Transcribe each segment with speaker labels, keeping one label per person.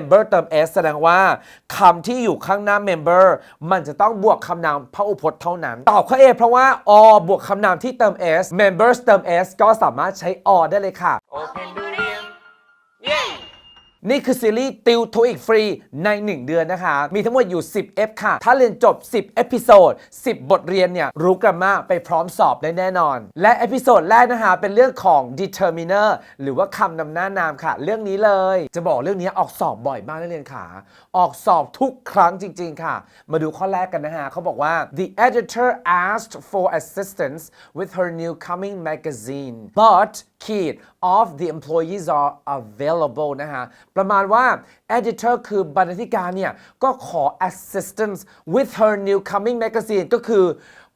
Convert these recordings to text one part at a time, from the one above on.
Speaker 1: member เติม s แสดงว่าคำที่อยู่ข้างหน้า member มันจะต้องบวกคำนามพหุพจน์เท่านั้น ตอบข้อ A เพราะว่า or บวกคำนามที่เติม s members เติม s ก็สามารถใช้ or ได้เลยค่ะ
Speaker 2: Open
Speaker 1: นี่คือซีรีส์ติวทูอีกฟรีใน 1 เดือนนะคะ มีทั้งหมดอยู่ 10 F ค่ะ ถ้าเรียนจบ 10 เอพิโซด 10 บทเรียนเนี่ย รู้กรรมาไปพร้อมสอบได้แน่นอน และเอพิโซดแรกนะคะ เป็นเรื่องของ determiner หรือว่าคำนำหน้านามค่ะ เรื่องนี้เลย จะบอกเรื่องนี้ออกสอบบ่อยมากนักเรียนค่ะ ออกสอบทุกครั้งจริง ๆ ค่ะ มาดูข้อแรกกันนะฮะเขาบอกว่า the editor asked for assistance with her new coming magazine but ขีด of the employees are available นะฮะ ประมาณว่า editor คือบรรณาธิการเนี่ย ก็ขอ assistance with her new coming magazine ก็คือ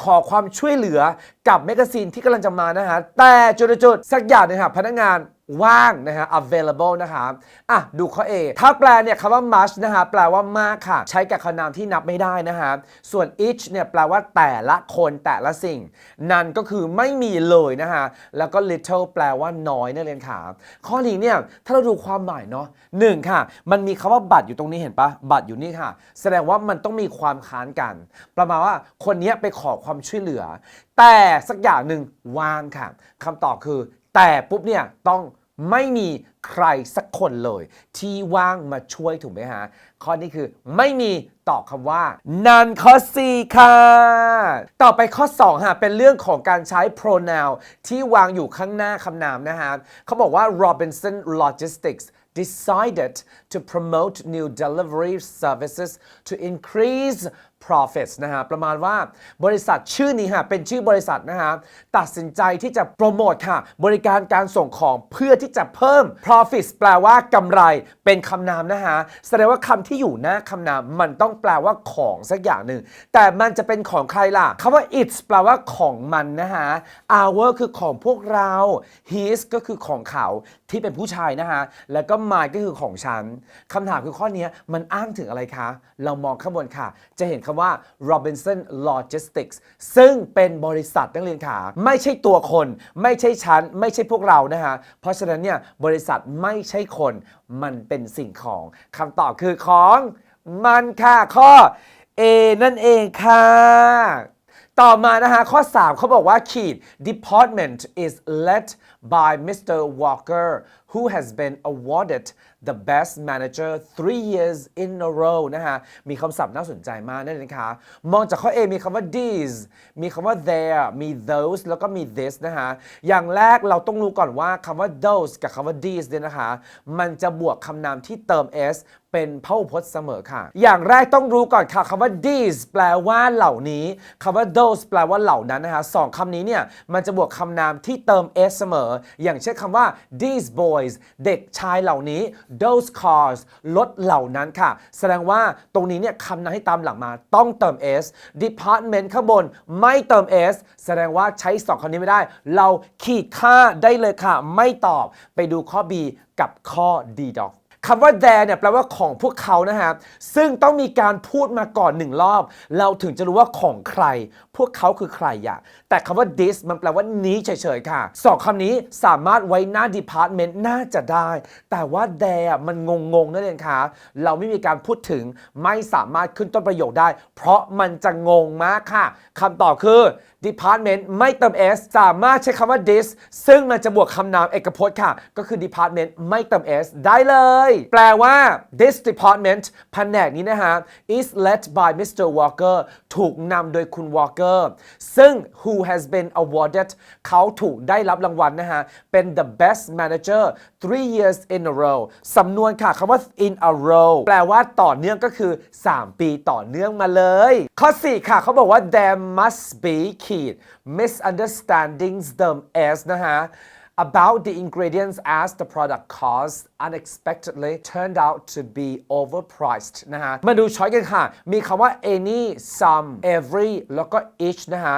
Speaker 1: ขอความช่วยเหลือกับแมกกาซีนที่กำลังจะมานะฮะ แต่จุดๆสักอย่างหนึงค่ะพนักงาน ว่างนะฮะ available นะคะอะ ดูข้อ A ถ้าแปลเนี่ยคำว่า much นะฮะแปลว่ามากค่ะ ใช้กับคำนามที่นับไม่ได้นะฮะ ส่วน each เนี่ยแปลว่าแต่ละคนแต่ละสิ่ง นั่นก็คือไม่มีเลยนะฮะ แล้วก็ little แปลว่าน้อยนั่นเองค่ะ ข้อนี้เนี่ย ถ้าเราดูความหมายเนาะหนึ่งค่ะ มันมีคำว่าบัตรอยู่ตรงนี้เห็นปะบัตรอยู่นี่ค่ะ แสดงว่ามันต้องมีความค้านกัน ประมาณว่าคนนี้ไปขอความช่วยเหลือ แต่สักอย่างหนึ่งว่างค่ะคำตอบคือ แต่ปุ๊บเนี่ยต้องไม่มีใครสักคนเลย ที่ว่างมาช่วยถูกไหมฮะ ข้อนี้คือไม่มีตอบคำว่า none ข้อ4ค่ะ ต่อไปข้อ2ฮะเป็นเรื่องของการใช้ pronoun ที่วางอยู่ข้างหน้าคำนามนะฮะเขาบอกว่า Robinson Logistics decided to promote new delivery services to increase profits นะฮะประมาณว่าบริษัทชื่อนี้ฮะเป็นชื่อบริษัทนะฮะตัดสินใจที่จะโปรโมทค่ะ บริการการส่งของเพื่อที่จะเพิ่ม profits แปลว่ากำไรเป็นคำนามนะฮะแสดงว่าคำที่อยู่หน้าคำนามมันต้องแปลว่าของสักอย่างหนึ่ง แต่มันจะเป็นของใครล่ะคำว่า it's แปลว่าของมันนะฮะ our คือของพวกเรา his ก็คือของเขาที่เป็นผู้ชายนะฮะแล้วก็ my ก็คือของฉันคำถามคือข้อนี้มันอ้างถึงอะไรคะ เรามองข้างบนค่ะ จะเห็นคำว่า Robinson Logistics ซึ่งเป็นบริษัทนักเรียนขาไม่ใช่ตัวคน ไม่ใช่ฉันไม่ใช่พวกเรานะฮะ เพราะฉะนั้นเนี่ยบริษัทไม่ใช่คน มันเป็นสิ่งของคำตอบคือของมันค่ะข้อ A นั่นเองค่ะต่อมานะฮะ ข้อ 3 เขาบอกว่าขีด department is led by Mr. Walker who has been awarded the best manager three years in a row นะฮะ มีคำศัพท์น่าสนใจมากนั่นเองนะคะ มองจากข้อ A มีคำว่า these มีคำว่า there มี those แล้วก็มี this นะฮะ อย่างแรกเราต้องรู้ก่อนว่าคำว่า those กับคำว่า these เนี่ยนะคะ มันจะบวกคำนามที่เติม s เป็นพหูพจน์เสมอค่ะ อย่างแรกต้องรู้ก่อนค่ะคำว่า these แปลว่าเหล่านี้คำว่า those แปลว่าเหล่านั้นนะคะสองคำนี้เนี่ยมันจะบวกคำนามที่เติม s เสมอ อย่างเช่นคำว่า these boys เด็กชายเหล่านี้ those cars รถเหล่านั้นค่ะ แสดงว่าตรงนี้เนี่ยคำนั้นให้ตามหลังมาต้องเติม s department ข้างบนไม่เติม s แสดงว่าใช้สองคำนี้ไม่ได้ เราขีดค่าได้เลยค่ะ ไม่ตอบไปดูข้อ B กับข้อ D ดอก คำว่า there เนี่ยแปลว่าของพวกเขานะฮะซึ่งต้องมีการพูดมาก่อนหนึ่งรอบ เราถึงจะรู้ว่าของใคร พวกเขาคือใครอะแต่คำว่า this มันแปลว่านี้เฉยๆค่ะสองคำนี้สามารถไว้หน้า department น่าจะได้ แต่ว่า there มันงงๆนั่นเองค่ะเราไม่มีการพูดถึงไม่สามารถขึ้นต้นประโยคได้ เพราะมันจะงงมากค่ะคำตอบคือ department ไม่เติม s สามารถใช้คำว่า this ซึ่งมันจะบวกคำนามเอกพจน์ค่ะ ก็คือ department ไม่เติม s ได้เลยแปลว่า this department แผนกนี้นะฮะ is led by Mr. Walker ถูกนำโดยคุณ Walker ซึ่ง who has been awarded เขาถูกได้รับรางวัลนะฮะ เป็น the best manager three years in a row สำนวนค่ะคำว่า in a row แปลว่าต่อเนื่องก็คือ 3 ปีต่อเนื่องมาเลย ข้อ 4 ค่ะเขาบอกว่า there must be ขีด misunderstandings ติม s นะฮะ about the ingredients as the product cost unexpectedly turned out to be overpriced นะฮะ มาดูช้อยกันค่ะ มีคำว่า any some every แล้วก็ each นะฮะ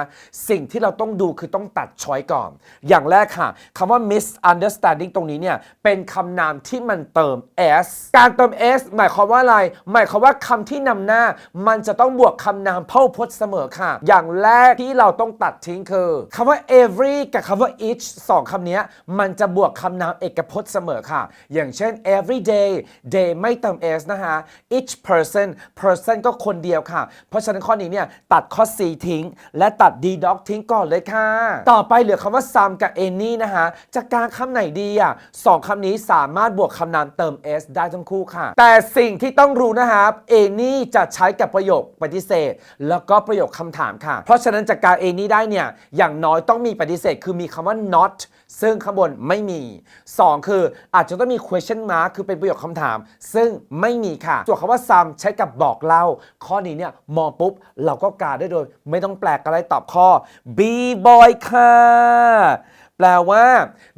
Speaker 1: สิ่งที่เราต้องดูคือต้องตัดช้อยก่อน อย่างแรกค่ะคำว่า misunderstanding ตรงนี้เนี่ย เป็นคำนามที่มันเติม s การเติม s หมายความว่าอะไร หมายความว่าคำที่นำหน้า มันจะต้องบวกคำนามเพหูพจน์เสมอค่ะ อย่างแรกที่เราต้องตัดทิ้งคือคำว่า every กับคำว่า each สองคำนี้มันจะบวกคำนามเอกพจน์เสมอค่ะ อย่างเช่น every day day ไม่เติม s นะคะ each person person ก็คนเดียวค่ะ เพราะฉะนั้นข้อนี้เนี่ยตัดข้อ c ทิ้ง และตัด d dog ทิ้งก่อนเลยค่ะ ต่อไปเหลือคำว่า some กับ any นะคะจะกลางคำไหนดีอะสองคำนี้สามารถบวกคำนามเติม s ได้ทั้งคู่ค่ะ แต่สิ่งที่ต้องรู้นะครับ any จะใช้กับประโยคปฏิเสธ แล้วก็ประโยคคำถามค่ะ เพราะฉะนั้นจากการ any ได้เนี่ยอย่างน้อยต้องมีปฏิเสธ คือมีคำว่า not ซึ่งข้างบนไม่มี 2 คืออาจจะต้องมี question mark คือเป็นประโยคคำถาม ซึ่งไม่มีค่ะส่วนคำว่า some ใช้กับบอกเล่า ข้อนี้เนี่ยมองปุ๊บ เราก็กาได้โดย ไม่ต้องแปลกอะไรตอบข้อ B boy ค่ะ แปลว่า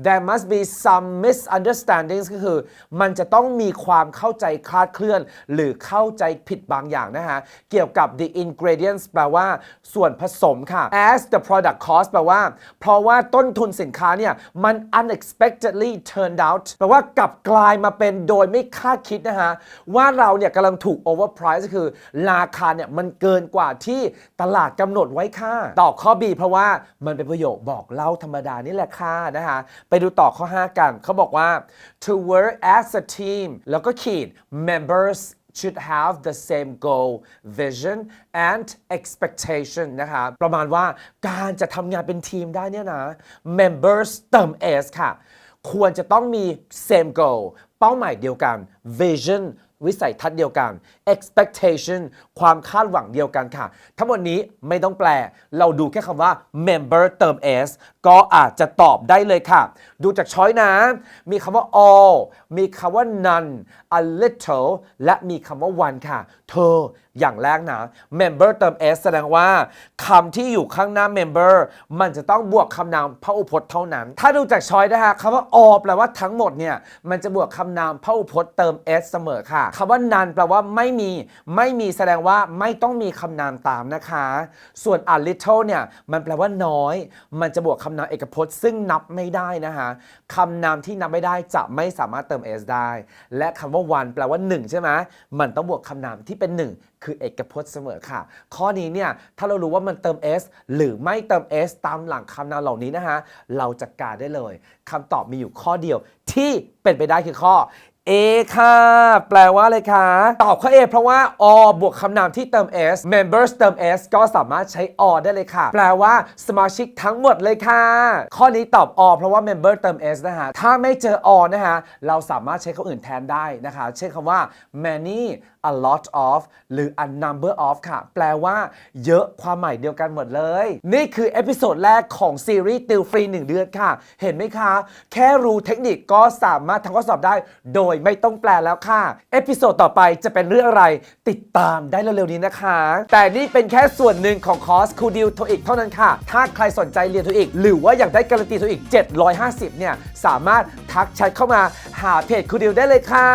Speaker 1: there must be some misunderstandings ก็คือ มันจะต้องมีความเข้าใจคลาดเคลื่อน หรือเข้าใจผิดบางอย่างนะฮะ เกี่ยวกับ the ingredients แปลว่า ส่วนผสมค่ะ as the product cost แปลว่า เพราะว่าต้นทุนสินค้าเนี่ย มัน unexpectedly turned out แปลว่ากลับกลายมาเป็นโดยไม่คาดคิดนะฮะ ว่าเราเนี่ยกำลังถูก overprice ก็คือ ราคาเนี่ยมันเกินกว่าที่ตลาดกำหนดไว้ค่ะตอบข้อ B เพราะว่ามันเป็นประโยคบอกเล่าธรรมดานี่แหละค่ะนะคะไปดูต่อข้อ 5 กันเขาบอกว่า to work as a team แล้วก็ขีด members should have the same goal vision and expectation นะคะประมาณว่าการจะทำงานเป็นทีมได้เนี่ยนะ members เติม s ค่ะ ควรจะต้องมี same goal เป้าหมายเดียวกัน vision วิสัยทัศน์เดียวกัน expectation ความคาดหวังเดียวกันค่ะ ทั้งหมดนี้ไม่ต้องแปล เราดูแค่คำว่า member เติม s ก็อาจจะตอบได้เลยค่ะ ดูจากช้อยนะ มีคำว่า all มีคำว่า none a little และมีคำว่า one ค่ะ เธออย่างแรกนะ member เติม s แสดงว่าคำที่อยู่ข้างหน้า member มันจะต้องบวกคำนามพหูพจน์เท่านั้น ถ้าดูจากช้อยนะฮะคำว่า all แปลว่าทั้งหมดเนี่ย มันจะบวกคำนามพหูพจน์เติม s เสมอค่ะคำว่า none แปลว่าไม่มี ไม่มีแสดงว่าไม่ต้องมีคำนามตามนะคะ ส่วน a little เนี่ยมันแปลว่าน้อย มันจะบวกคำนามเอกพจน์ ซึ่งนับไม่ได้นะคะคำนามที่นับไม่ได้จะไม่สามารถเติม s ได้ และคำว่า one แปลว่า 1 ใช่ไหมมันต้องบวกคำนามที่เป็น 1 คือเอกพจน์เสมอค่ะ ข้อนี้เนี่ยถ้าเรารู้ว่ามันเติม s หรือไม่เติม s ตามหลังคำนามเหล่านี้นะฮะเราจัดการได้เลยคำตอบมีอยู่ข้อเดียวที่เป็นไปได้คือข้อ A ค่ะ แปลว่าอะไรคะ ตอบข้อ A เพราะว่า O บวกคำนามที่เติม s members เติม s ก็สามารถใช้ O ได้เลยค่ะ แปลว่าสมาชิกทั้งหมดเลยค่ะ ข้อนี้ตอบ O เพราะว่า member เติม s นะฮะถ้าไม่เจอ O นะฮะเราสามารถใช้คำอื่นแทนได้นะคะ เช่นคำว่า many a lot of หรือ a number of ค่ะ แปลว่าเยอะความหมายเดียวกันหมดเลย นี่คือเอพิโซดแรกของซีรีส์ติวฟรี 1 เดือนค่ะ เห็นไหมคะ แค่รู้เทคนิคก็สามารถทำข้อสอบได้โดยไม่ต้องแปลแล้วค่ะ เอพิโซดต่อไปจะเป็นเรื่องอะไรติดตามได้เร็วๆนี้นะคะ แต่นี่เป็นแค่ส่วนหนึ่งของคอร์สคูดิวโทอีกเท่านั้นค่ะ ถ้าใครสนใจเรียนโทอีก หรือว่าอยากได้การันตีโทอีก 750 เนี่ย สามารถทักแชทเข้ามาหาเพจคูดิวได้เลยค่ะ